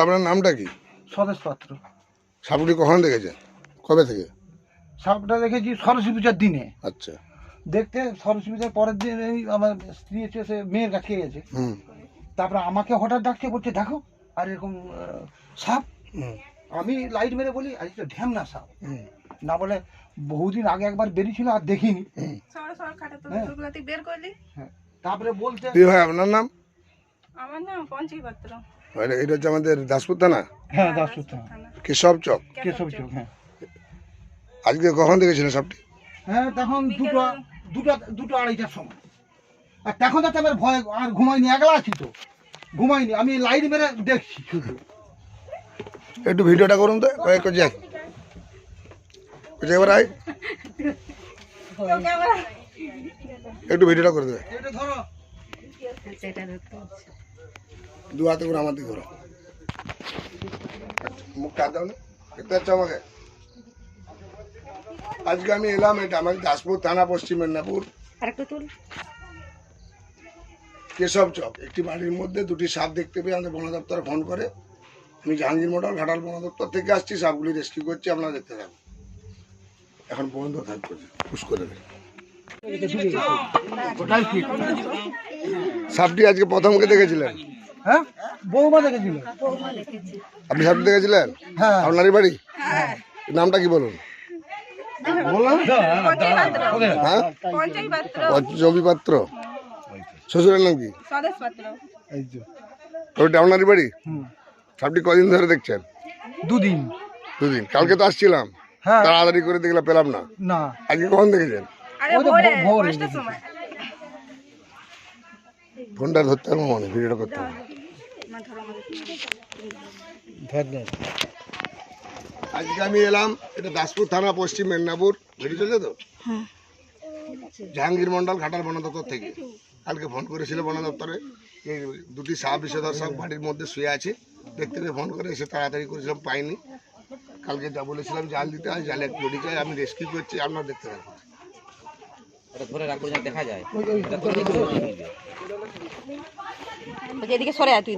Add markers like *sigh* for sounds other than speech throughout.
আপনার নামটা কি? স্বদেশ পাত্র। সাপটি কখন দেখেছেন কবে থেকে? সাপটা দেখেছি সরস্বতী পূজার দিনে। আচ্ছা। দেখতে সরস্বতী পূজার পরের দিন এই আমার স্ত্রী এসে সে মেয়ের কাছে গেছে। হুম। তারপরে আমাকে হঠাৎ ডাকছে বলছে দেখো আর এরকম সাপ? হুম। আমি লাইট মেরে বলি আজ তো ঢ্যামনা সাপ। হুম। না বলে বহুদিন আগে একবার বেরিয়েছিল আর দেখিনি। হুম। সরা সরা খাটা তো হ্যাঁ। হ্যাঁ। তারপরে বলতে আপনার নাম? আমার নাম পঞ্চই পাত্র। এটা এটা হচ্ছে আমাদের দাসপুর থানা? হ্যাঁ দাসপুর থানা। কেশব চক? কেশব চোখ হ্যাঁ। আজকে কখন দেখেছিলেন সাপটি হ্যাঁ তখন দুটো দুটো দুটো আড়াইটার সময়। আর তখন তো আমার ভয় আর ঘুমাইনি একলা আছি তো। ঘুমাইনি আমি লাইট মেরে দেখছি শুধু। একটু ভিডিওটা করুন তো কয়েক যাক এবার আয়। একটু ভিডিওটা করে দেবে। এটা ধরো। দু হাতে করে আমার দিকে মুখটা হাত দাও না দেখতে পাচ্ছ আমাকে? আজকে আমি এলাম এটা আমাদের দাসপুর থানা পশ্চিম মেদিনীপুর। কেশব চক একটি বাড়ির মধ্যে দুটি সাপ দেখতে পেয়ে আমাদের বন দপ্তরে ফোন করে আমি জাহাঙ্গীর মোটর ঘাটাল বন দপ্তর থেকে আসছি সাপগুলি রেস্কিউ করছি আপনারা দেখতে থাকুন। এখন বন্ধ থাকবে পুশ করে দেবে। সাপটি আজকে প্রথমকে দেখেছিলেন। হ্যাঁ? বৌমা দেখেছিল। আপনি দেখেছিলেন? হ্যাঁ। আপনারই বাড়ি? নামটা কি বলুন? হ্যাঁ? পাত্র শ্বশুরের নাম কি? ওইটা আপনারই বাড়ি? কদিন ধরে দেখছেন? দুদিন। দুদিন। কালকে তো আসছিলাম। হ্যাঁ। তাড়াতাড়ি করে দেখলাম পেলাম না। না। আজকে কখন দেখেছেন? ফোনটা ধরতে হবে মনে ভিডিওটা করতে হবে। আজকে আমি এলাম এটা দাসপুর থানা পশ্চিম মেদিনীপুর। বেরিয়ে চলছে তো? জাহাঙ্গীর মন্ডল ঘাটাল বন দপ্তর থেকে। কালকে ফোন করেছিল বন দপ্তরে। এই দুটি সাপ বিষধর সাপ বাড়ির মধ্যে শুয়ে আছে। দেখতে পেয়ে ফোন করে এসে তাড়াতাড়ি করেছিলাম পাইনি। কালকে যা বলেছিলাম জাল দিতে হয় জালে এক জড়ি চাই আমি রেস্কিউ করছি আপনার দেখতে থাকুন। বলছি, এদিকে সরে আয় তুই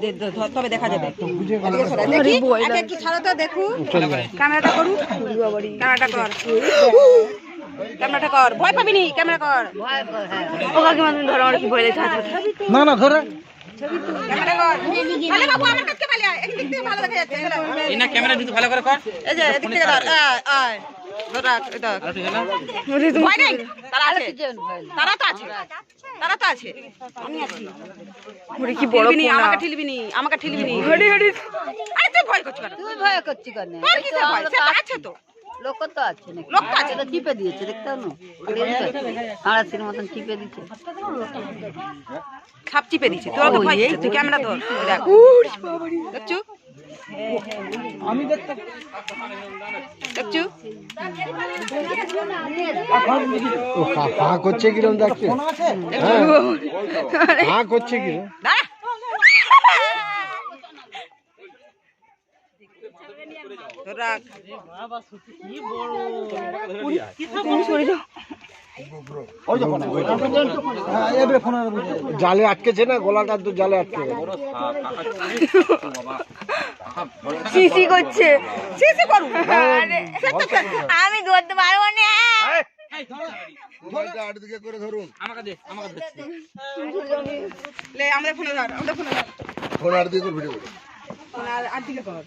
তবে দেখা যাবে। সরে আয়। একটু ছাড়ো তো দেখু। ক্যামেরাটা করু। ক্যামেরাটা কর। ক্যামেরাটা কর। ভয় পাবি নি ক্যামেরা কর। না না ধরে। ক্যামেরা কর। আরে বাবু আমার কাছে পালিয়ে আয়। এদিক ভালো দেখা যাচ্ছে। এই না ক্যামেরা ভালো করে কর। এই যে এদিক থেকে ধর। আয় আয়। আমাকে ঠেলবি নি হরি হরি তুই ভয় তুই ভয় করছি আছে তো। লোক তো আছে নাকি লোক তো আছে। এটা দিয়েছে দেখতে না হাঁড়াশির মতন চিপে দিচ্ছে সাপ চিপে দিছে তোর তো ভয় তুই ক্যামেরা ধর দেখছু? আমি দেখতে দেখছু ও হা করছে কিরম দেখছে হা করছে কি না ধর রাখ হ্যাঁ এবারে ফোন জালে আটকেছে না? গলাটা তো জালে আটকে গেছে। সিসি করছে। সিসি আমি ধরতে পারব না। মোবাইলটা আট দিকে করে ধরুন। আমাকে দে আমাকে দে। লে আমাদের ফোনে ধর আমাদের ফোনে ধর। ফোন আট দিকে ভিডিও ফোন আর আর দিকে কর।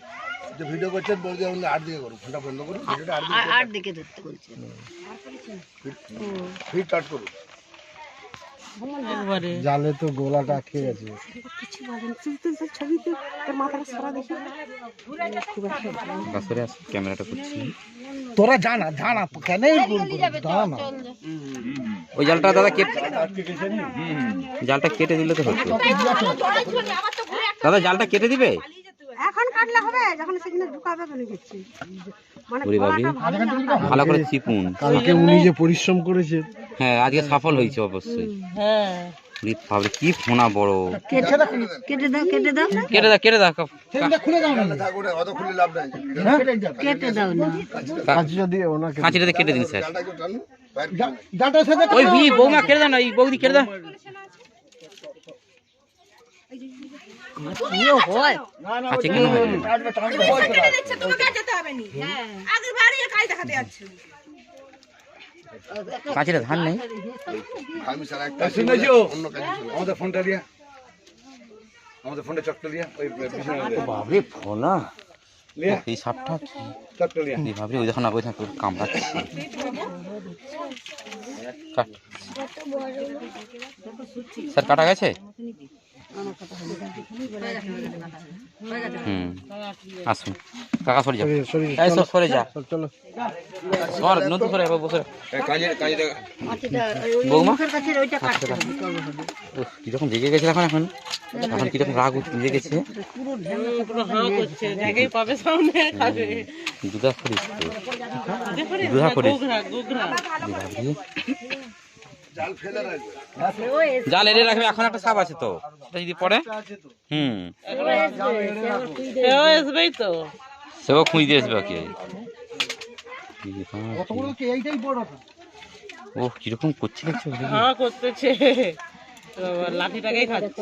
যে ভিডিও করছেন বলছে আপনি আট দিকে করুন ফোনটা বন্ধ করুন ভিডিওটা আট দিকে ধরতে বলছে। ফিট স্টার্ট করুন জালে তো গোলাটা আটকে গেছে। ক্যামেরাটা করছি। তোরা জানা জানা কেন জানা ওই জালটা দাদা কেটে জালটা কেটে দিলে তো দাদা জালটা কেটে দিবে? এখন কাটলে হবে যখন সেখানে ঢুকাবে মানে ওরে ভালো করে চিপুন। কালকে উনি যে পরিশ্রম করেছে। হ্যাঁ আজকে সফল হয়েছে অবশ্যই। বাবরে কি ফোনা বড়। কেটে দাও কেটে দাও কেটে দা কেটে খুলে দাও না। থাক ওটা অত খুলে লাভ নাই। কেটে দাও না। কাঁচিটা দিয়ে ওনাকে কাঁচিটাতে কেটে দিন স্যার। সাথে ওই বৌমা কেটে দাও না এই বৌদি কেটে দাও। আছে কেন? কাঁচিটা ধান নেই। আমাদের ফোনটা দিয়া। আমাদের ফোনটা চটটা দিয়া। ওই বাবরে ফোনা এই সাপটা চটটা ওই দেখো না ওই দেখো কামড়াচ্ছে। স্যার কাটা গেছে? হুম। আসুন। কাকা সরে যাও। এই সর সরে যা। চলো সর নতুন সরে যাব বসে। কাজে কাজে বৌমা? উফ, কীরকম জেগে গেছে এখন এখন? এখন কীরকম রাগ উঠে জেগেছে দুধা করিস দুধা করিস। জাল এড়ে রাখবে। এখন একটা সাপ আছে তো। সেটা যদি পড়ে হুম। সেও খুঁজ দিয়ে আসবে কি কত বড় কি এইটাই বড় ও কীরকম করছে দেখছ? হ্যাঁ করতেছে। লাঠিটাকেই খাচ্ছে।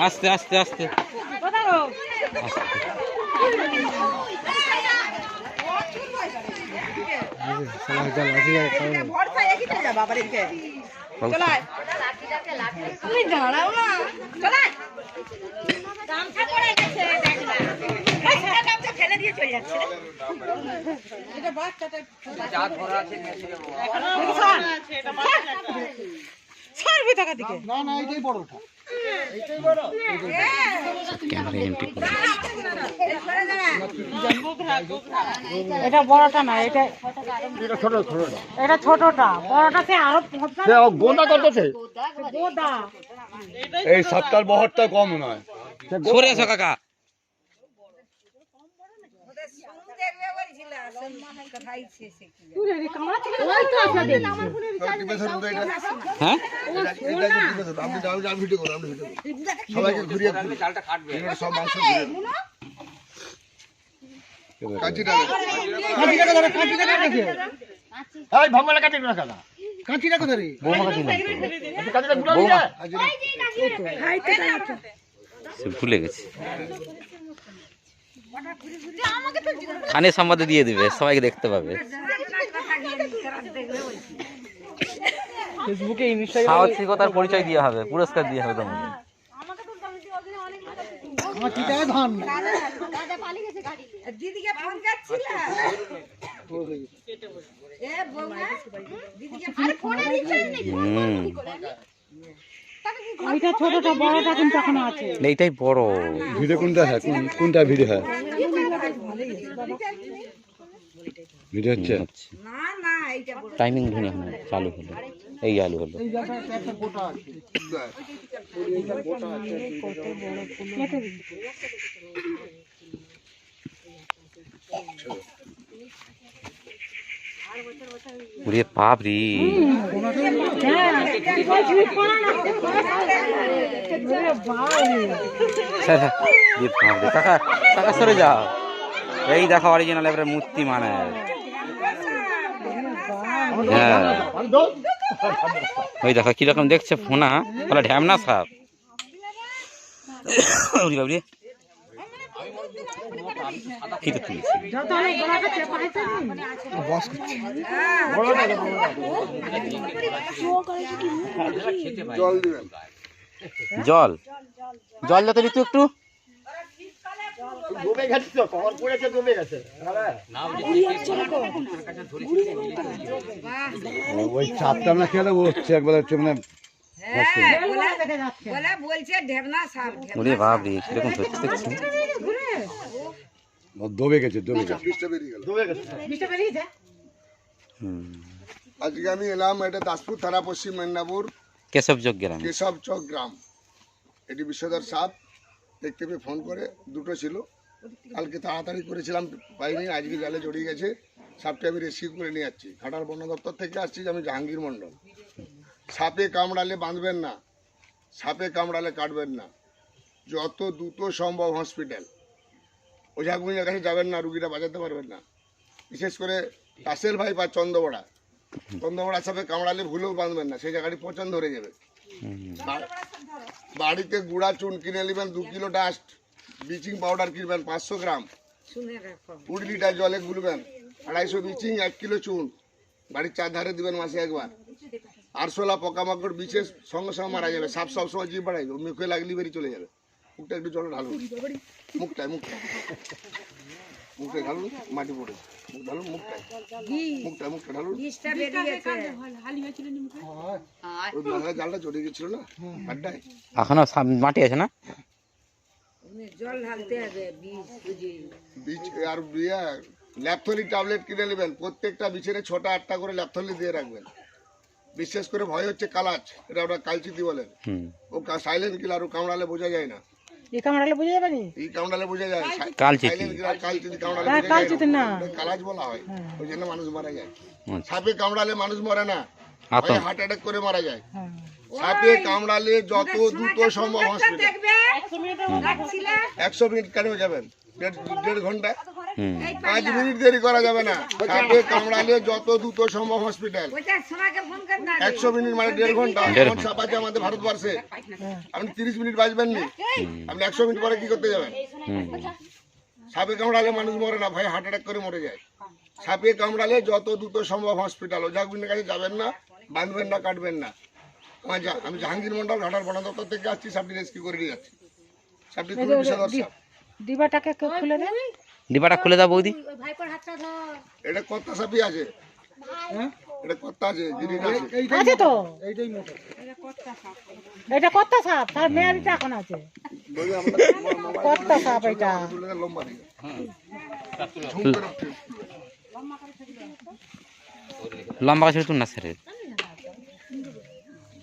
আস্তে আস্তে আস্তে আস্তে। বাবু, না না এইটাই বড়টা ক্যামেরা এন্ট্রি করে এটা বড়টা না এটা এটা ছোটটা বড়টাতে আরও গোদা করতেছে গোদা এই সাতটার বহরটা কম নয় সরে এসো কাকা টিপে ধরুন তো এটা হ্যাঁ এটা এটা যে টিপে ধরুন আপনি আমি আমি ভিডিও করুন আপনি ভিডিও করুন সবাইকে ঘুরিয়ে ঘুরিয়ে এগুলো সব মাংস ঘুরিয়ে কাঁচিটা কাঁচিটা ধরে কাঁচিটা কাটছে এই ভমলা কাকা। কাঁচিটা কোথায় রে। কাঁচিটা সে ভুলে গেছে। খানের সম্বাদে দিয়ে দিবে সবাইকে দেখতে পাবে। ফেসবুকে সাহসিকতার পরিচয় দিয়ে হবে পুরস্কার দিয়ে হবে তোমাকে। দিদিকে ফোন ওইটা ছোটটা বড়টা কিন্তু এখনও আছে। এইটাই বড়। ভিডিও কোনটা হয়? কোন- কোনটা ভিডিও হয়? ভিডিও হচ্ছে? হচ্ছে টাইমিং ধরে এখন চালু হলো। এই আলু হলো। এই জায়গাটা একটা গোটা আছে। এ বাপ রে, কাকা কাকা সরে যাও। এই দেখো অরিজিনাল এবারে মূর্তি মানে। হ্যাঁ। ওই দেখো কীরকম দেখছে ফোনা। তাহলে ঢ্যামনা সাপ। ওরে জল। জল জল যাতে ঋতু একটু। ডুবে গেছে তো পড়েছে ডুবে গেছে ওই চাপটা আমরা খেলে হচ্ছে একবার হচ্ছে মানে দবে গেছে দবে গেছে। আজকে আমি এলাম এটা দাসপুর থানা পশ্চিম মেদিনীপুর। কেশব যোগ গ্রাম। কেশব চক গ্রাম। এটি বিষধর সাপ। দেখতে পেয়ে ফোন করে দুটো ছিল। কালকে তাড়াতাড়ি করেছিলাম পাইনি আজকে জালে জড়িয়ে গেছে। সাপটা আমি রেস্কিউ করে নিয়ে যাচ্ছি। ঘাটাল বন দপ্তর থেকে আসছি আমি জাহাঙ্গীর মণ্ডল। সাপে কামড়ালে বাঁধবেন না সাপে কামড়ালে কাটবেন না। যত দ্রুত সম্ভব হসপিটাল। ওঝা গুঁজার কাছে যাবেন না রুগীরা বাঁচাতে পারবেন না। বিশেষ করে রাসেল ভাই বা চন্দ্রবড়া। চন্দ্রবড়া সাপে কামড়ালে ভুলেও বাঁধবেন না সেই জায়গাটি পচন ধরে যাবে। বাড়িতে গুঁড়া চুন কিনে নেবেন দু কিলো ডাস্ট ব্লিচিং পাউডার কিনবেন পাঁচশো গ্রাম। কুড়ি লিটার জলে গুলবেন আড়াইশো ব্লিচিং এক কিলো চুন। বাড়ির চারধারে দিবেন মাসে একবার। আরশোলা পোকামাকড় বিছে সঙ্গে সঙ্গে মারা যাবে। সাপ সব সময় জিভ বাড়াইবে মুখে লাগলে বেরিয়ে চলে যাবে। মুখটা একটু জল ঢালুন। মুখটায় মুখটা মুখে ঢালুন মাটি পড়ে মুখ ঢালুন মুখটায়। মুখটা মুখটা ঢালুন। ওই জালটা চড়ে গেছিল না? আড্ডায়? এখনও সাম- মাটি আছে না? জল ঢালতে হবে বিষ আর ল্যাপথলি ট্যাবলেট কিনে নেবেন। প্রত্যেকটা বিছানে ছটা আটটা করে ল্যাপথলি দিয়ে রাখবেন। বিশেষ করে ভয় হচ্ছে কালাচ এটা ওরা কালচিতি বলেন হুম। ও সাইলেন্ট কিলার ও কামড়ালে বোঝা যায় না। এই কামড়ালে বোঝা যাবে নি? এই কামড়ালে বোঝা যায় কালচিতি। কালচিতি কামড়ালে কালচিতি যায় না। কালাচ বলা হয় ওই জন্য মানুষ মারা যায়। আচ্ছা। সাপে কামড়ালে মানুষ মরে না। হার্ট অ্যাটাক করে মারা যায়। সাপে কামড়ালে যত দ্রুত সম্ভব হসপিটাল। একশো মিনিট কেন যাবেন? দেড় দেড় ঘণ্টা? পাঁচ মিনিট দেরি করা যাবে না। সাপে কামড়ালে যত দ্রুত সম্ভব হসপিটাল। ওইটা সোনাকে ফোন কর না। একশো মিনিট মানে দেড় ঘণ্টা। এমন সাপ আছে আমাদের ভারতবর্ষে। আপনি তিরিশ মিনিট বাঁচবেন নি আপনি একশো মিনিট পরে কি করতে যাবেন? সাপে কামড়ালে মানুষ মরে না ভাই হার্ট অ্যাটাক করে মরে যায়। সাপে কামড়ালে যত দ্রুত সম্ভব হসপিটাল। ওঝাগুনের কাছে যাবেন না বাঁধবেন না কাটবেন না। আমার জা- আমি জাহাঙ্গীর মন্ডল ঘাটার বন দপ্তর থেকে আসছি সাপটি রেস্কিউ করে নিয়ে যাচ্ছি। সাপটি খুবই বিষধর সাপ ডিবাটাকে কেউ খুলে দেন ডিবাটা খুলে দাও বৌদি। এটা কত্তা সাপই আছে। এটা কত্তা আছে আছে আছে তো? এইটাই মোটা। এটা কত্তা সাপ তার মেয়ারিটা এখন আছে। বলি সাপ এটা। লম্বা লম্বা গাছের তুল না স্যার।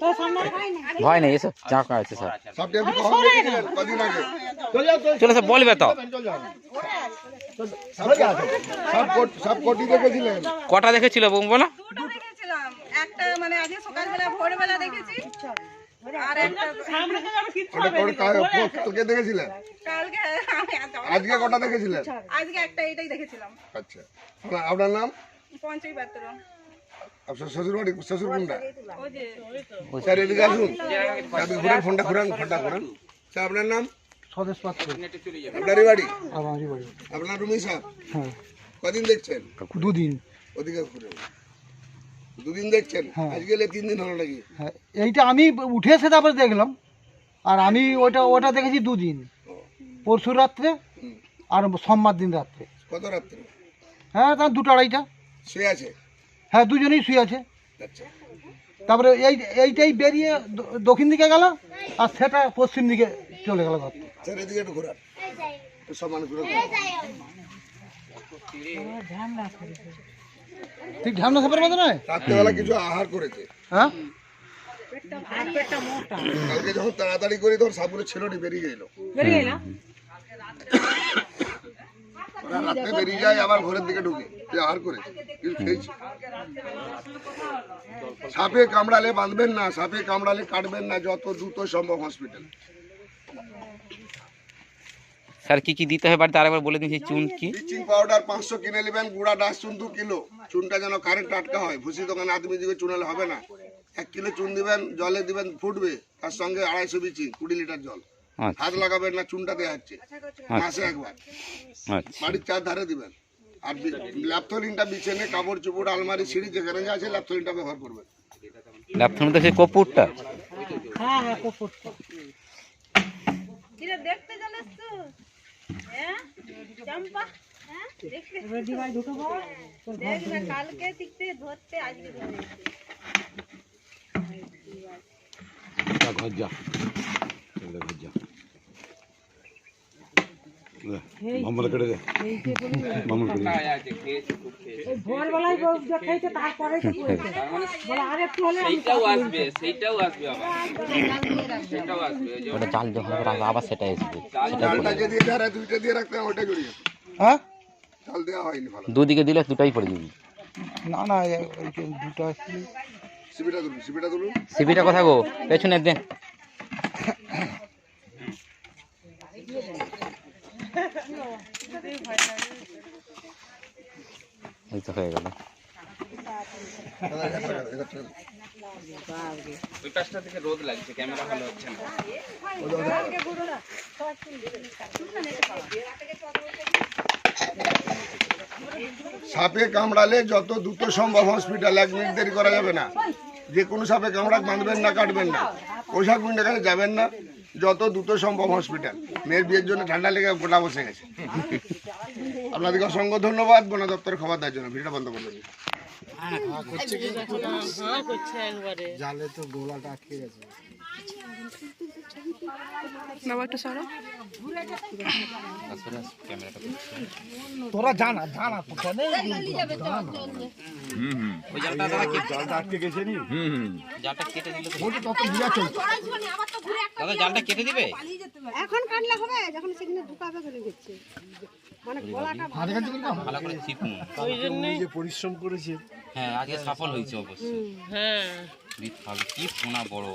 তো সামনে ভয় নেই এসো যা করা আছে স্যার সাপটি আপনি কখন দেখেছিলেন কদিন আগে চলে আসো বলবে তো সাপ কোট- সাপ কোটি দেখেছিলেন কটা দেখেছিল বউ বলো দুটো দেখেছিলাম একটা মানে আজকে সকালবেলা ভোরবেলা দেখেছি। আর একটা ওটা কোট কা- কালকে দেখেছিলেন কালকে আমি এত- আজকে কটা দেখেছিলেন আজকে একটা এটাই দেখেছিলাম। আচ্ছা। আপনার- আপনার নাম? পঞ্চই পাত্র। আপনার শ্বশুর বাড়ি শ্বশুর কোনটা স্যার এদিকে আসুন। আপনি ঘুরেন ফোনটা ঘুরান ফোনটা ঘুরান। স্যার আপনার নাম? স্বদেশ পাত্র। আপনারই বাড়ি? আমারই বাড়ি। আপনার রুমি সাহেব হ্যাঁ। কদিন দেখছেন? দুদিন। ওদিকে ঘুরে দুদিন দেখছেন? হ্যাঁ। আজকে তিন দিন হলো নাকি? হ্যাঁ এইটা আমি উঠে এসে তারপরে দেখলাম। আর আমি ওটা ওটা দেখেছি দুদিন। পরশু রাত্রে আর সোমবার দিন রাত্রে। কত রাত্রে? হ্যাঁ তার দুটো আড়াইটা। শুয়ে আছে? হ্যাঁ দুজনেই শুয়ে আছে। তারপরে এই এইটাই বেরিয়ে দক্ষিণ দিকে গেল আর সেটা পশ্চিম দিকে চলে গেল ঘর। থেকে। এদিকে একটু ঘোরান। সব মানুষ ঘুরে ঠিক ঢামনা সাপের মতো নয়? রাত্রেবেলা কিছু আহার করেছে। হ্যাঁ? কালকে যখন তাড়াতাড়ি করে তখন সাপগুলো ছেলেটি বেরিয়ে গেল বেরিয়ে এলাম ওরা রাত্রে বেরিয়ে যায় আবার ঘরের দিকে ঢুকে। যে আহার করেছে কিছু খেয়েছে। সাপে কামড়ালে বাঁধবেন না সাপে কামড়ালে কাটবেন না যত দ্রুত সম্ভব হসপিটাল স্যার কি কি দিতে হয় বাড়িতে আরেকবার বলে দিয়েছি চুন কি? ব্লিচিং পাউডার পাঁচশো কিনে নেবেন গুঁড়া ডাস চুন দু কিলো। চুনটা যেন কারেন্ট টাটকা হয় ভুসি দোকানে আদমি দিকে চুনালে হবে না। এক কিলো চুন দিবেন জলে দিবেন ফুটবে তার সঙ্গে আড়াইশো বিচি কুড়ি লিটার জল। হাত লাগাবেন না চুনটা দেওয়া হচ্ছে। মাসে একবার। আচ্ছা। বাড়ির চার ধারে দিবেন। আর ল্যাপথলিনটা বিছানে কাপড় চোপড় আলমারি সিঁড়ি যেখানে যা আছে ল্যাপথলিনটা ব্যবহার করবেন। তো সেই কপুরটা। হ্যাঁ হ্যাঁ কপুর রেডি ভাই দুটো বল কালকে দেখতে ধরতে আজকে যা ঘর যা। মামলা কেটে দে মামলা কেটে দে ওই ভোরবেলায় বউ দেখাইছে তারপরে তো করেছে বলে আর একটু হলে আমি ওটা জাল যখন রাখবে আবার সেটা আসবে সেটা জালটা যে দিয়ে ধারে দুইটা দিয়ে রাখতেন ওটা জড়িয়ে হ্যাঁ জাল দেওয়া হয়নি ভালো দুদিকে দিলে দুটাই পড়ে যাবে না না এ- ওই যে দুটো সিবিটা তুলুন সিবিটা তুলুন সিপিটা কথা গো পেছনে দে এই তো হয়ে গেল। সাপে কামড়ালে যত দ্রুত সম্ভব হসপিটাল এক মিনিট দেরি করা যাবে না। যে কোনো সাপে কামড়া বাঁধবেন না কাটবেন না। পোশাক মিনিট এখানে যাবেন না। যত দ্রুত সম্ভব হসপিটাল মেয়ের বিয়ের জন্য ঠান্ডা লেগে গোটা বসে গেছে। আপনাদেরকে অসংখ্য ধন্যবাদ। বন দপ্তর খবর দেওয়ার জন্য ভিডিওটা বন্ধ করবেন জালে তো গোলাটা আটকে গেছে। বাবা একটু সরো। তোরা জানা জানা ওই জালটা দাদা কেটে জালটা আটকে গেছে নি? হুম হুম জালটা কেটে দিলে তো তত দাদা জালটা কেটে দিবে? এখন কাটলে হবে যখন সেখানে ঢুকাবে গেছে মানে গলাটা যে পরিশ্রম করেছে। হ্যাঁ আজকে সফল হয়েছে অবশ্যই। হ্যাঁ। কি ফোনা বড়।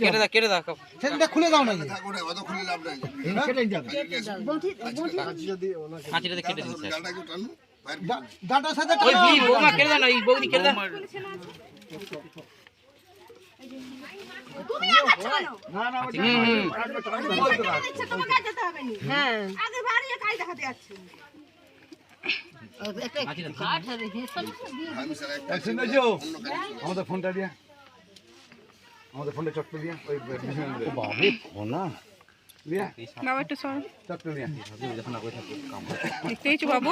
কেটে দা কেটে দা সেটা খুলে দাও না। অত খুলে লাভ নাই। যাবে কাঁচিটাতে কেটে ডাটার সাথে ওই বি বৌমা কেটে দাও না এই বৌদি কেটে দাও। তোমাকে যেতে হবে না। হ্যাঁ। আগে বাড়িয়ে কাজ দেখাতে যাচ্ছে আমি স্যার একটা শুনেছো আমাদের ফোনটা দিয়া আমাদের ফোনটা চটকে দিয়া ওই বাবু ফোনা দিয়া বাবা একটু সরো চটকে দিয়া বাবু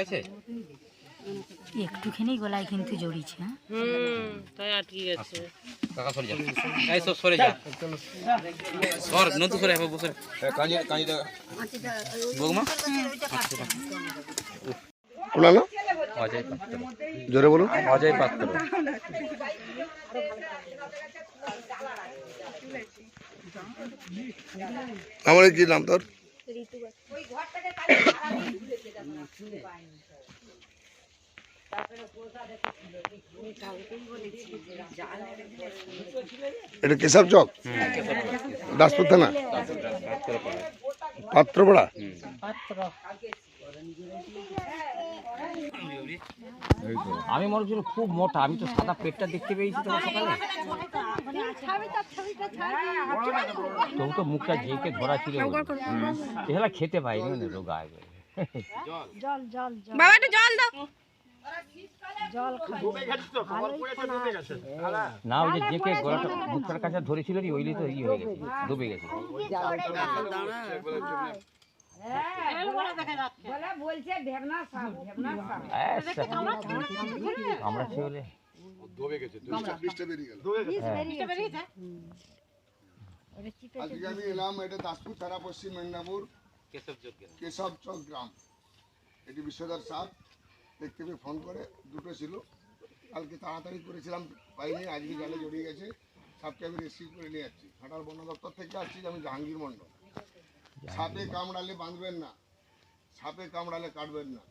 গেছে? একটুখানি গলায় কিন্তু জড়িয়েছে হ্যাঁ? কাকা সরে যা। এই সব সরে যা। সর নতুন সরে বাবু সরে কাঁচি কাঁচিটা বৌমা? ওনার নাম অজয় পাত্র। জোরে বলুন। অজয় পাত্র। আমার কি নাম তোর? *coughs* এটা কেশব চক? দাসপুর থানা? পাত্রপাড়া? আমি মনে হচ্ছিল খুব মোটা আমি তো সাদা পেটটা দেখতে পেয়েছি তোমার সকালে। তবু তো মুখটা ঝেঁকে ধরা ছিল। এগুলা খেতে পাইনি মানে রোগা। বাবা জল দাও। না। ওই যে জেঁকে গলাটা মুখটার কাছে ধরেছিল রে ওইলি তো ই হয়ে গেছে ডুবে গেছে। আমরা সে হলে বিষটা বেরিয়ে গেল। আজকে আমি এলাম এটা দাসপুর থানা পশ্চিম মেদিনীপুর। কেশব চক গ্রাম। এটি বিশ্বধর সাপ। দেখতে পেয়ে ফোন করে দুটো ছিল। কালকে তাড়াতাড়ি করেছিলাম পাইনি আজকে জালে জড়িয়ে গেছে। সাপকে আমি রেসিভ করে নিয়ে যাচ্ছি। ঘাটাল বন দপ্তর থেকে আসছি আমি জাহাঙ্গীর মণ্ডল। সাপে কামড়ালে বাঁধবেন না। সাপে কামড়ালে কাটবেন না।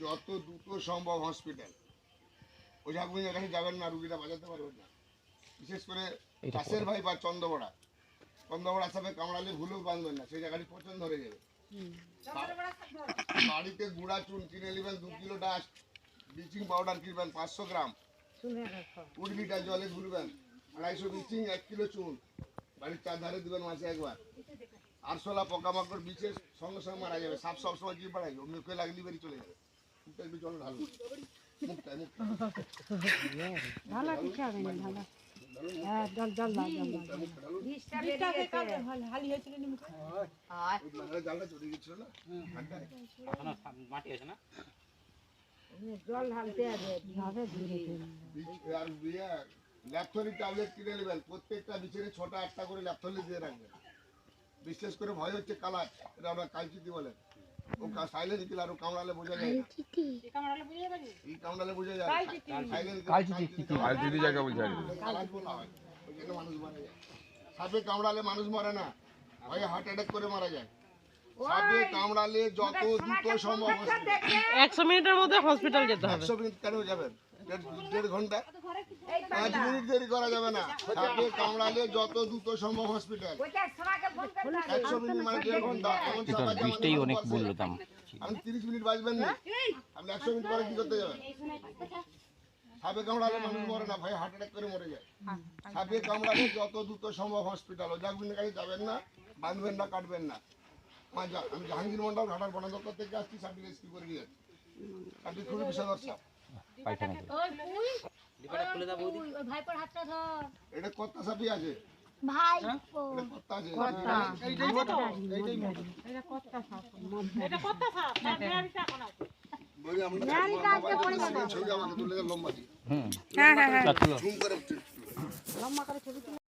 যত দ্রুত সম্ভব হসপিটাল ওঝা গুঁজা কাছে যাবেন না রুগীটা বাঁচাতে পারবেন না। বিশেষ করে পাশের ভাই বা চন্দ্রবড়া। চন্দ্রবড়া সাপে কামড়ালে ভুলেও বাঁধবেন না। সেই জায়গাটি পছন্দ ধরে যাবে। বাড়িতে গুঁড়া চুন কিনে নেবেন দু কিলো ডাস্ট ব্লিচিং পাউডার কিনবেন পাঁচশো গ্রাম। কুড়ি লিটার জলে ঘুরবেন আড়াইশো বিচিং এক কিলো চুন। বাড়ির চার ধারে দিবেন মাসে একবার। আরশোলা পোকামাকড় বিচে সঙ্গে সঙ্গে মারা যাবে। সাপ সব সময় গিয়ে। পাড়াই মুখে লাগলি বেরিয়ে চলে যাবে। মুখটা একটু জল ঢালুন। ভালো কিছু হবে না ভালো হ্যাঁ জল জল দাও জল দাও ওই জালটা চলে গেছিল না ঠান্ডায়। মাটি আছে না হবে। ধীরে ধীরে আর ল্যাপথলিক ট্যাবলেট কিনে নেবেন প্রত্যেকটা বিছানে ছটা আটটা করে ল্যাপথলিক দিয়ে রাখবেন। বিশেষ করে ভয় হচ্ছে কালার এটা আমরা কালচিতি বলেন ও সাইলেন্স কিলার ও কামড়ালে বোঝা যায় না। এই কামড়ালে বোঝা যায় সাইলেন্স কালচিতি জায়গা বলছে আর কি। বলা হয়। ওই জন্য মানুষ মারা যায়। সাপে কামড়ালে মানুষ মরে না। হার্ট অ্যাটাক করে মারা যায়। সাপে কামড়ালে যত দ্রুত সম্ভব একশো মিনিটের মধ্যে হসপিটাল যেতে হবে। একশো মিনিট কেন যাবেন? দেড়- দেড় ঘণ্টা। পাঁচ মিনিট দেরি করা যাবে না। সাপে কামড়ালে যত দ্রুত সম্ভব হসপিটাল একশো মিনিট মানে দেড় ঘণ্টা। সাপ বীজটাই আমাদের অনেক বলল দাম। আপনি তিরিশ মিনিট বাঁচবেন না। আপনি একশো মিনিট পরে কি করতে যাবেন? সাপে কামড়ালে মানুষ মরে না ভাই হার্ট অ্যাটাক করে মরে যায়। সাপে কামড়ালে যত দ্রুত সম্ভব হসপিটাল ও যাকবিন কাছে যাবেন না বাঁধবেন না কাটবেন না। আমার আমি জাহাঙ্গীর মন্ডল ঘাটার বন দপ্তর থেকে আসছি সাপটি রেস্কিউ করে নিয়ে যাচ্ছি। খুবই বিষধর সাপ। পায়খানা এটা কত্তা সাপই আছে? ভাই এটা আছে। এইটাই মতো এইটাই এটা কত সাপ। এটা কত সাপ তার মেয়ারিটা এখন আছে। বলি আমরা ছবি আমাকে তুলে লম্বা দিয়ে হুম। হ্যাঁ হ্যাঁ হ্যাঁ। করে লম্বা করে ছবি